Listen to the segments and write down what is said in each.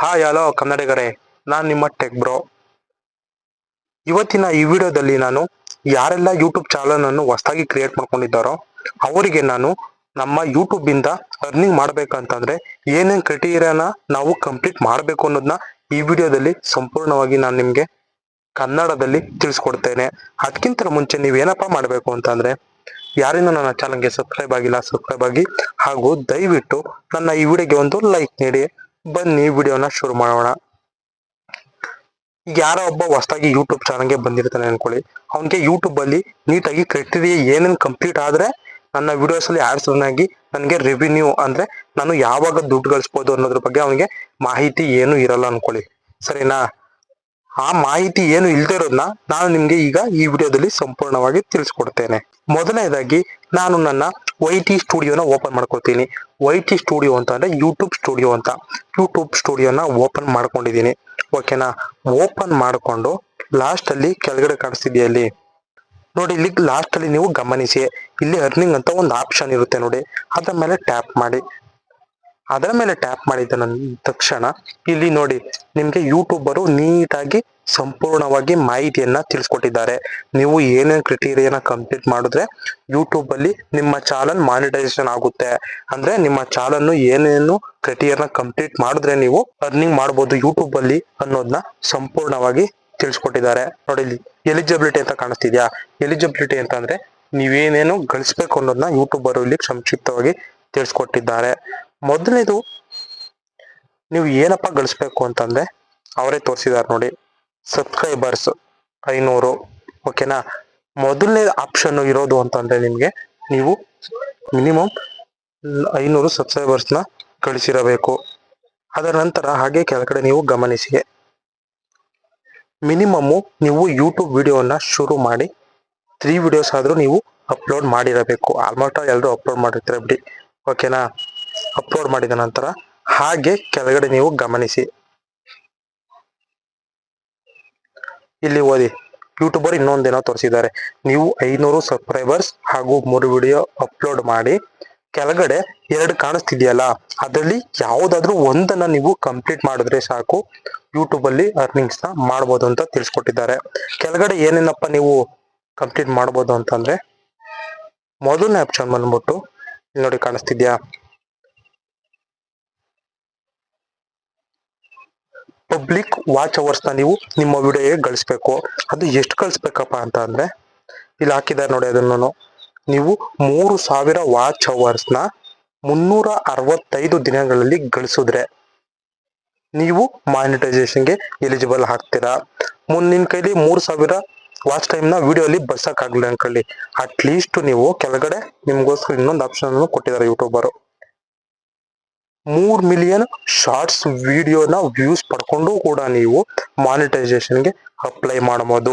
Hi hello ಕನ್ನಡಿಗರೇ. ನಾನು ನಿಮ್ಮ tech bro ಇವತ್ತಿನ ಈ ವಿಡಿಯೋದಲ್ಲಿ ನಾನು ಯಾರೆಲ್ಲ ಯೂಟ್ಯೂಬ್ ಚಾನಲ್ ಅನ್ನು ಹೊಸದಾಗಿ ಕ್ರಿಯೇಟ್ ಮಾಡ್ಕೊಂಡಿದ್ದಾರೋ, ಅವರಿಗೆ ನಾನು ನಮ್ಮ ಯೂಟ್ಯೂಬ್ ಇಂದ ಅರ್ನಿಂಗ್ ಮಾಡ್ಬೇಕಂತಂದ್ರೆ ಏನೇನ್ ಕ್ರೈಟೀರಿಯಾನ ನಾವು ಕಂಪ್ಲೀಟ್ ಮಾಡಬೇಕು ಅನ್ನೋದನ್ನ ಈ ವಿಡಿಯೋದಲ್ಲಿ ಸಂಪೂರ್ಣವಾಗಿ ನಾನು ನಿಮ್ಗೆ ಕನ್ನಡದಲ್ಲಿ ತಿಳಿಸ್ಕೊಡ್ತೇನೆ. ಅದಕ್ಕಿಂತ ಮುಂಚೆ ನೀವೇನಪ್ಪ ಮಾಡಬೇಕು ಅಂತಂದ್ರೆ ಯಾರಿನ ನನ್ನ ಚಾನಲ್ಗೆ ಸಬ್ಸ್ಕ್ರೈಬ್ ಆಗಿಲ್ಲ ಸಬ್ಸ್ಕ್ರೈಬ್ ಆಗಿ ಹಾಗೂ ದಯವಿಟ್ಟು ನನ್ನ ಈ ವಿಡಿಯೋಗೆ ಒಂದು ಲೈಕ್ ನೀಡಿ. ಬನ್ನಿ ವಿಡಿಯೋನ ಶುರು ಮಾಡೋಣ. ಯಾರೋ ಒಬ್ಬ ಹೊಸದಾಗಿ ಯೂಟ್ಯೂಬ್ ಚಾನಲ್ಗೆ ಬಂದಿರ್ತಾನೆ ಅನ್ಕೊಳ್ಳಿ. ಅವನಿಗೆ ಯೂಟ್ಯೂಬ್ ಅಲ್ಲಿ ನೀಟಾಗಿ ಕ್ರೈಟೀರಿಯಾ ಏನೇನು ಕಂಪ್ಲೀಟ್ ಆದ್ರೆ ನನ್ನ ವಿಡಿಯೋಸ್ ಅಲ್ಲಿ ಆಡ್ಸ್ ಆಗಿ ನನಗೆ ರೆವಿನ್ಯೂ ಅಂದ್ರೆ ನಾನು ಯಾವಾಗ ದುಡ್ಡು ಗಳಿಸ್ಬೋದು ಅನ್ನೋದ್ರ ಬಗ್ಗೆ ಅವನಿಗೆ ಮಾಹಿತಿ ಏನು ಇರಲ್ಲ ಅನ್ಕೊಳ್ಳಿ. ಸರಿನಾ? ಆ ಮಾಹಿತಿ ಏನು ಇಲ್ದೇ ಇರೋದನ್ನ ನಾನು ನಿಮ್ಗೆ ಈಗ ಈ ವಿಡಿಯೋದಲ್ಲಿ ಸಂಪೂರ್ಣವಾಗಿ ತಿಳಿಸ್ಕೊಡ್ತೇನೆ. ಮೊದಲನೇದಾಗಿ ನಾನು ನನ್ನ ವೈ ಟಿ ಸ್ಟುಡಿಯೋನ ಓಪನ್ ಮಾಡ್ಕೊಳ್ತೀನಿ ವೈ ಟಿ ಸ್ಟುಡಿಯೋ ಅಂತ ಅಂದ್ರೆ ಯೂಟ್ಯೂಬ್ ಸ್ಟುಡಿಯೋ ಅಂತ. ಯೂಟ್ಯೂಬ್ ಸ್ಟುಡಿಯೋನ ಓಪನ್ ಮಾಡ್ಕೊಂಡಿದ್ದೀನಿ. ಓಕೆನಾ ಓಪನ್ ಮಾಡ್ಕೊಂಡು ಲಾಸ್ಟ್ ಅಲ್ಲಿ ಕೆಳಗಡೆ ಕಾಣಿಸ್ತಿದೆಯಲ್ಲಿ ನೋಡಿ, ಇಲ್ಲಿ ಲಾಸ್ಟ್ ಅಲ್ಲಿ ನೀವು ಗಮನಿಸಿ. ಇಲ್ಲಿ ಅರ್ನಿಂಗ್ ಅಂತ ಒಂದು ಆಪ್ಷನ್ ಇರುತ್ತೆ ನೋಡಿ. ಅದರ ಮೇಲೆ ಟ್ಯಾಪ್ ಮಾಡಿ. ಅದರ ಮೇಲೆ ಟ್ಯಾಪ್ ಮಾಡಿದ ತಕ್ಷಣ ಇಲ್ಲಿ ನೋಡಿ ನಿಮ್ಗೆ ಯೂಟ್ಯೂಬರು ನೀಟಾಗಿ ಸಂಪೂರ್ಣವಾಗಿ ಮಾಹಿತಿಯನ್ನ ತಿಳಿಸ್ಕೊಟ್ಟಿದ್ದಾರೆ. ನೀವು ಏನೇನು ಕ್ರಿಟೀರಿಯನ ಕಂಪ್ಲೀಟ್ ಮಾಡಿದ್ರೆ ಯೂಟ್ಯೂಬ್ ಅಲ್ಲಿ ನಿಮ್ಮ ಚಾನಲ್ ಮಾನಿಟೈಸೇಷನ್ ಆಗುತ್ತೆ. ಅಂದ್ರೆ ನಿಮ್ಮ ಚಾನಲ್ ಏನೇನು ಕ್ರಿಟೀರಿಯನ ಕಂಪ್ಲೀಟ್ ಮಾಡಿದ್ರೆ ನೀವು ಅರ್ನಿಂಗ್ ಮಾಡ್ಬೋದು ಯೂಟ್ಯೂಬ್ ಅಲ್ಲಿ ಅನ್ನೋದನ್ನ ಸಂಪೂರ್ಣವಾಗಿ ತಿಳಿಸ್ಕೊಟ್ಟಿದ್ದಾರೆ. ನೋಡಿ ಇಲ್ಲಿ ಎಲಿಜಿಬಿಲಿಟಿ ಅಂತ ಕಾಣಿಸ್ತಿದ್ಯಾ? ಎಲಿಜಿಬಿಲಿಟಿ ಅಂತ ಅಂದ್ರೆ ನೀವೇನೇನು ಗಳಿಸ್ಬೇಕು ಅನ್ನೋದನ್ನ ಯೂಟ್ಯೂಬರು ಇಲ್ಲಿ ಸಂಕ್ಷಿಪ್ತವಾಗಿ ತಿಳಿಸ್ಕೊಟ್ಟಿದ್ದಾರೆ. ಮೊದಲನೇದು ನೀವು ಏನಪ್ಪ ಗಳಿಸ್ಬೇಕು ಅಂತಂದ್ರೆ ಅವರೇ ತೋರಿಸಿದ್ದಾರೆ ನೋಡಿ ಸಬ್ಸ್ಕ್ರೈಬರ್ಸ್ ಐನೂರು ಓಕೆನಾ ಮೊದಲನೇ ಆಪ್ಷನ್ ಇರೋದು ಅಂತಂದ್ರೆ ನಿಮ್ಗೆ ನೀವು ಮಿನಿಮಮ್ ಐನೂರು ಸಬ್ಸ್ಕ್ರೈಬರ್ಸ್ನ ಗಳಿಸಿರಬೇಕು. ಅದರ ನಂತರ ಹಾಗೆ ಕೆಳಗಡೆ ನೀವು ಗಮನಿಸಿ. ಮಿನಿಮಮ್ ನೀವು ಯೂಟ್ಯೂಬ್ ವಿಡಿಯೋನ ಶುರು ಮಾಡಿ ತ್ರೀ ವಿಡಿಯೋಸ್ ಆದ್ರೂ ನೀವು ಅಪ್ಲೋಡ್ ಮಾಡಿರಬೇಕು. ಆಲ್ಮೋಸ್ಟ್ ಎಲ್ಲರೂ ಅಪ್ಲೋಡ್ ಮಾಡಿರ್ತಾರೆ ಬಿಡಿ ಓಕೆನಾ ಅಪ್ಲೋಡ್ ಮಾಡಿದ ನಂತರ ಹಾಗೆ ಕೆಳಗಡೆ ನೀವು ಗಮನಿಸಿ. ಇಲ್ಲಿ ಓದಿ, ಯೂಟ್ಯೂಬರ್ ಇನ್ನೊಂದೇನೋ ತೋರಿಸಿದ್ದಾರೆ. ನೀವು ಐನೂರು ಸಬ್ಸ್ಕ್ರೈಬರ್ಸ್ ಹಾಗೂ ಮೂರು ವಿಡಿಯೋ ಅಪ್ಲೋಡ್ ಮಾಡಿ, ಕೆಳಗಡೆ ಎರಡು ಕಾಣಿಸ್ತಿದೆಯಲ್ಲ, ಅದರಲ್ಲಿ ಯಾವ್ದಾದ್ರು ಒಂದನ್ನ ನೀವು ಕಂಪ್ಲೀಟ್ ಮಾಡಿದ್ರೆ ಸಾಕು ಯೂಟ್ಯೂಬ್ ಅಲ್ಲಿ ಅರ್ನಿಂಗ್ಸ್ನ ಮಾಡ್ಬೋದು ಅಂತ ತಿಳಿಸ್ಕೊಟ್ಟಿದ್ದಾರೆ. ಕೆಳಗಡೆ ಏನೇನಪ್ಪ ನೀವು ಕಂಪ್ಲೀಟ್ ಮಾಡ್ಬೋದು ಅಂತಂದ್ರೆ, ಮೊದಲನೇ ಆಪ್ಷನ್ ಬಂದ್ಬಿಟ್ಟು ನೋಡಿ ಕಾಣಿಸ್ತಿದ್ಯಾ? ಪಬ್ಲಿಕ್ ವಾಚ್ ಅವರ್ಸ್ನ ನೀವು ನಿಮ್ಮ ವಿಡಿಯೋಗೆ ಗಳಿಸ್ಬೇಕು. ಅದು ಎಷ್ಟು ಗಳಿಸ್ಬೇಕಪ್ಪ ಅಂತ ಅಂದ್ರೆ, ಇಲ್ಲಿ ಹಾಕಿದ್ದಾರೆ ನೋಡಿ ಅದನ್ನು ನೀವು ಮೂರು ಸಾವಿರ ವಾಚ್ ಅವರ್ಸ್ನ ಮುನ್ನೂರ ಅರವತ್ತೈದು ದಿನಗಳಲ್ಲಿ ಗಳಿಸಿದ್ರೆ ನೀವು ಮಾನಿಟೈಸೇಷನ್ಗೆ ಎಲಿಜಿಬಲ್ ಆಗ್ತೀರಾ. ಮುಂದಿನ ಕೈಲಿ ಮೂರು ಸಾವಿರ ವಾಚ್ ಟೈಮ್ನ ವಿಡಿಯೋ ಅಲ್ಲಿ ಅಟ್ಲೀಸ್ಟ್ ನೀವು ಕೆಳಗಡೆ ನಿಮ್ಗೋಸ್ಕರ ಇನ್ನೊಂದು ಆಪ್ಷನ್ ಕೊಟ್ಟಿದ್ದಾರೆ ಯೂಟ್ಯೂಬರು ಮೂರ್ ಮಿಲಿಯನ್ ಶಾರ್ಟ್ಸ್ ವಿಡಿಯೋನ ವ್ಯೂಸ್ ಪಡ್ಕೊಂಡು ಕೂಡ ನೀವು ಮಾನಿಟೈಸೇಷನ್ಗೆ ಅಪ್ಲೈ ಮಾಡಬಹುದು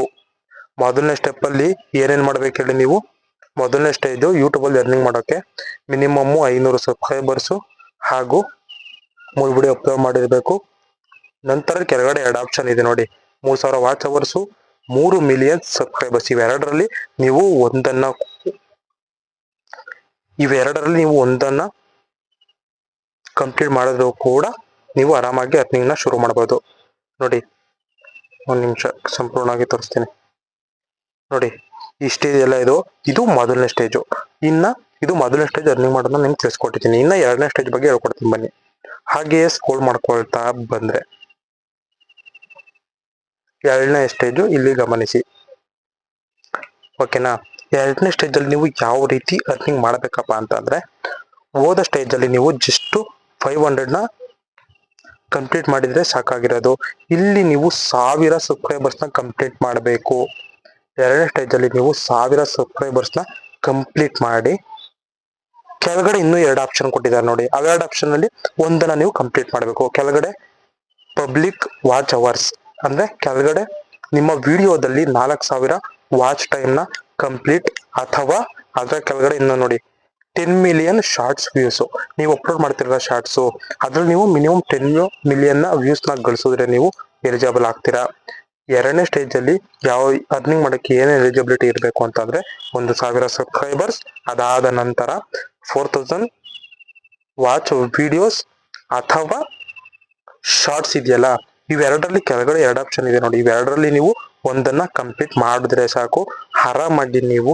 ಮೊದಲನೇ ಸ್ಟೆಪ್ ಅಲ್ಲಿ ಏನೇನ್ ಮಾಡ್ಬೇಕು ಹೇಳಿ ನೀವು? ಮೊದಲನೇ ಸ್ಟೇಜ್ ಯೂಟ್ಯೂಬ್ ಅಲ್ಲಿ ಅರ್ನಿಂಗ್ ಮಾಡೋಕೆ ಮಿನಿಮಮ್ ಐನೂರು ಸಬ್ಸ್ಕ್ರೈಬರ್ಸ್ ಹಾಗೂ ಮೂರು ವಿಡಿಯೋ ಅಪ್ಲೋಡ್ ಮಾಡಿರಬೇಕು. ನಂತರ ಕೆಳಗಡೆ ಎರಡು ಆಪ್ಷನ್ ಇದೆ ನೋಡಿ. ಮೂರ್ ಸಾವಿರ ವಾಚ್ ಅವರ್ಸು ಮೂರು ಮಿಲಿಯನ್ ಸಬ್ಸ್ಕ್ರೈಬರ್ಸ್ ಇವೆರಡರಲ್ಲಿ ನೀವು ಒಂದನ್ನ ಇವೆರಡರಲ್ಲಿ ನೀವು ಒಂದನ್ನ ಕಂಪ್ಲೀಟ್ ಮಾಡಿದ್ರು ಕೂಡ ನೀವು ಆರಾಮಾಗಿ ಅರ್ನಿಂಗ್ನ ಶುರು ಮಾಡ್ಬೋದು. ನೋಡಿ, ಒಂದು ನಿಮಿಷ ಸಂಪೂರ್ಣವಾಗಿ ತೋರಿಸ್ತೀನಿ. ನೋಡಿ, ಈ ಸ್ಟೇಜ್ ಎಲ್ಲ ಇದು ಇದು ಮೊದಲನೇ ಸ್ಟೇಜು ಇನ್ನು ಇದು ಮೊದಲನೇ ಸ್ಟೇಜ್ ಅರ್ನಿಂಗ್ ಮಾಡೋದನ್ನ ನಿಮ್ಗೆ ತಿಳಿಸ್ಕೊಟ್ಟಿದ್ದೀನಿ. ಇನ್ನ ಎರಡನೇ ಸ್ಟೇಜ್ ಬಗ್ಗೆ ಹೇಳ್ಕೊಡ್ತೀನಿ ಬನ್ನಿ. ಹಾಗೆಯೇ ಸ್ಕೋಲ್ ಮಾಡ್ಕೊಳ್ತಾ ಬಂದ್ರೆ ಎರಡನೇ ಸ್ಟೇಜು ಇಲ್ಲಿ ಗಮನಿಸಿ. ಓಕೆನಾ? ಎರಡನೇ ಸ್ಟೇಜಲ್ಲಿ ನೀವು ಯಾವ ರೀತಿ ಅರ್ನಿಂಗ್ ಮಾಡಬೇಕಪ್ಪ ಅಂತಂದ್ರೆ, ಹೋದ ಸ್ಟೇಜಲ್ಲಿ ನೀವು ಜಸ್ಟ್ ಫೈವ್ ಹಂಡ್ರೆಡ್ನ ಕಂಪ್ಲೀಟ್ ಮಾಡಿದ್ರೆ ಸಾಕಾಗಿರೋದು. ಇಲ್ಲಿ ನೀವು ಸಾವಿರ ಸಬ್ಸ್ಕ್ರೈಬರ್ಸ್ನ ಕಂಪ್ಲೀಟ್ ಮಾಡಬೇಕು. ಎರಡನೇ ಸ್ಟೇಜ್ ಅಲ್ಲಿ ನೀವು ಸಾವಿರ ಸಬ್ಸ್ಕ್ರೈಬರ್ಸ್ನ ಕಂಪ್ಲೀಟ್ ಮಾಡಿ. ಕೆಳಗಡೆ ಇನ್ನೂ ಎರಡು ಆಪ್ಷನ್ ಕೊಟ್ಟಿದ್ದಾರೆ ನೋಡಿ. ಅವೆರಡು ಆಪ್ಷನ್ ಅಲ್ಲಿ ಒಂದನ್ನ ನೀವು ಕಂಪ್ಲೀಟ್ ಮಾಡಬೇಕು. ಕೆಳಗಡೆ ಪಬ್ಲಿಕ್ ವಾಚ್ ಅವರ್ಸ್ ಅಂದ್ರೆ ಕೆಳಗಡೆ ನಿಮ್ಮ ವಿಡಿಯೋದಲ್ಲಿ ನಾಲ್ಕು ಸಾವಿರ ವಾಚ್ ಟೈಮ್ನ ಕಂಪ್ಲೀಟ್ ಅಥವಾ ಅದರ ಕೆಳಗಡೆ ಇನ್ನು ನೋಡಿ. ಟೆನ್ ಮಿಲಿಯನ್ ಶಾರ್ಟ್ಸ್ ವ್ಯೂಸ್ ನೀವು ಅಪ್ಲೋಡ್ ಮಾಡ್ತಿರೋ ಶಾರ್ಟ್ಸ್ ಅದ್ರಲ್ಲಿ ನೀವು ಮಿನಿಮಮ್ ಟೆನ್ ಮಿಲಿಯನ್ನ ವ್ಯೂಸ್ನ ಗಳಿಸಿದ್ರೆ ನೀವು ಎಲಿಜಿಬಲ್ ಆಗ್ತೀರಾ. ಎರಡನೇ ಸ್ಟೇಜ್ ಅಲ್ಲಿ ಯಾವ ಅರ್ನಿಂಗ್ ಮಾಡಕ್ಕೆ ಏನೇ ಎಲಿಜಿಬಿಲಿಟಿ ಇರಬೇಕು ಅಂತಂದ್ರೆ ಒಂದು ಸಾವಿರ ಸಬ್ಸ್ಕ್ರೈಬರ್ಸ್ ಅದಾದ ನಂತರ ಫೋರ್ ತೌಸಂಡ್ ವಾಚ್ ವಿಡಿಯೋಸ್ ಅಥವಾ ಶಾರ್ಟ್ಸ್ ಇದೆಯಲ್ಲ, ಇವೆರಡರಲ್ಲಿ ಕೆಳಗಡೆ ಎರಡು ಆಪ್ಷನ್ ಇದೆ ನೋಡಿ. ಇವೆರಡರಲ್ಲಿ ನೀವು ಒಂದನ್ನ ಕಂಪ್ಲೀಟ್ ಮಾಡಿದ್ರೆ ಸಾಕು. ಆರಾಮಾಗಿ ನೀವು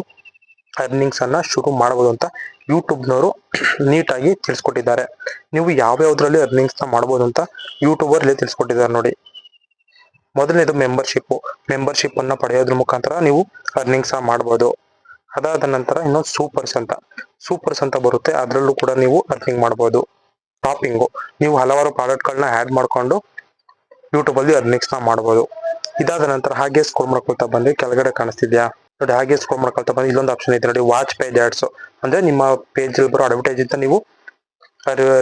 ಅರ್ನಿಂಗ್ಸ್ ಅನ್ನ ಶುರು ಮಾಡಬಹುದು ಅಂತ ಯೂಟ್ಯೂಬ್ನವರು ನೀಟಾಗಿ ತಿಳಿಸ್ಕೊಟ್ಟಿದ್ದಾರೆ. ನೀವು ಯಾವ್ಯಾವ್ದ್ರಲ್ಲಿ ಅರ್ನಿಂಗ್ಸ್ನ ಮಾಡ್ಬೋದು ಅಂತ ಯೂಟ್ಯೂಬರ್ ಇಲ್ಲಿ ತಿಳಿಸ್ಕೊಟ್ಟಿದ್ದಾರೆ ನೋಡಿ. ಮೊದಲನೇದು ಮೆಂಬರ್ಶಿಪ್ಪು ಮೆಂಬರ್ಶಿಪ್ಪನ್ನು ಪಡೆಯೋದ್ರ ಮುಖಾಂತರ ನೀವು ಅರ್ನಿಂಗ್ಸ್ ಮಾಡ್ಬೋದು. ಅದಾದ ನಂತರ ಇನ್ನೊಂದು ಸೂಪರ್ಸ್ ಅಂತ. ಸೂಪರ್ಸ್ ಅಂತ ಬರುತ್ತೆ. ಅದರಲ್ಲೂ ಕೂಡ ನೀವು ಅರ್ನಿಂಗ್ ಮಾಡ್ಬೋದು. ಟಾಪಿಂಗು ನೀವು ಹಲವಾರು ಪ್ರಾಡಕ್ಟ್ಗಳನ್ನ ಆ್ಯಡ್ ಮಾಡ್ಕೊಂಡು ಯೂಟ್ಯೂಬಲ್ಲಿ ಅಲ್ಲಿ ಅರ್ನಿಂಗ್ಸ್ನ ಮಾಡ್ಬೋದು. ಇದಾದ ನಂತರ ಹಾಗೆ ಸ್ಕೋರ್ ಮಾಡ್ಕೊಳ್ತಾ ಬಂದ್ರೆ ಕೆಳಗಡೆ ಕಾಣಿಸ್ತಿದ್ಯಾ? ನೋಡಿ ಹಾಗೆ ಸ್ಕ್ರೋಲ್ ಮಾಡ್ಕೊಳ್ತಾ ಬಂದ್ರೆ ಇಲ್ಲೊಂದು ಆಪ್ಷನ್ ಇದೆ ನೋಡಿ ವಾಚ್ ಪೇಜ್ ಆಡ್ಸ್ ಅಂದ್ರೆ ನಿಮ್ಮ ಪೇಜ್ ಬರೋ ಅಡ್ವರ್ಟೈಸ್ ಅಂತ ನೀವು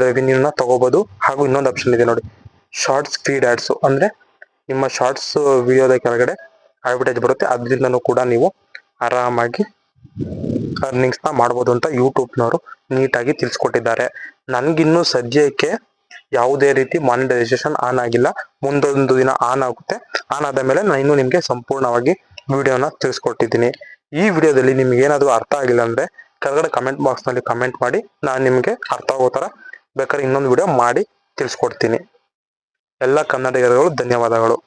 ರೆವಿನ್ಯೂನ ತಗೋಬಹುದು ಹಾಗೂ ಇನ್ನೊಂದು ಆಪ್ಷನ್ ಇದೆ ನೋಡಿ ಶಾರ್ಟ್ಸ್ ಫೀಡ್ ಆಡ್ಸ್ ಅಂದ್ರೆ ನಿಮ್ಮ ಶಾರ್ಟ್ಸ್ ವಿಡಿಯೋದ ಕೆಳಗಡೆ ಅಡ್ವರ್ಟೈಸ್ ಬರುತ್ತೆ. ಅದರಿಂದನೂ ಕೂಡ ನೀವು ಆರಾಮಾಗಿ ಅರ್ನಿಂಗ್ಸ್ನ ಮಾಡ್ಬೋದು ಅಂತ ಯೂಟ್ಯೂಬ್ನವರು ನೀಟಾಗಿ ತಿಳಿಸ್ಕೊಟ್ಟಿದ್ದಾರೆ. ನನ್ಗಿನ್ನು ಸದ್ಯಕ್ಕೆ ಯಾವುದೇ ರೀತಿ ಮಾನಿಟೈಸೇಷನ್ ಆನ್ ಆಗಿಲ್ಲ. ಮುಂದೊಂದು ದಿನ ಆನ್ ಆಗುತ್ತೆ. ಆನ್ ಆದ ಮೇಲೆ ನಾನು ಇನ್ನು ನಿಮ್ಗೆ ಸಂಪೂರ್ಣವಾಗಿ ವಿಡಿಯೋನ ತಿಳಿಸ್ಕೊಟ್ಟಿದ್ದೀನಿ. ಈ ವಿಡಿಯೋದಲ್ಲಿ ನಿಮ್ಗೆ ಏನಾದರೂ ಅರ್ಥ ಆಗಿಲ್ಲ ಅಂದ್ರೆ ಕೆಳಗಡೆ ಕಮೆಂಟ್ ಬಾಕ್ಸ್ನಲ್ಲಿ ಕಮೆಂಟ್ ಮಾಡಿ, ನಾನು ನಿಮಗೆ ಅರ್ಥ ಆಗೋ ತರ ಬೇಕಾದ್ರೆ ಇನ್ನೊಂದು ವಿಡಿಯೋ ಮಾಡಿ ತಿಳಿಸ್ಕೊಡ್ತೀನಿ. ಎಲ್ಲ ಕನ್ನಡಿಗರುಗಳು ಧನ್ಯವಾದಗಳು.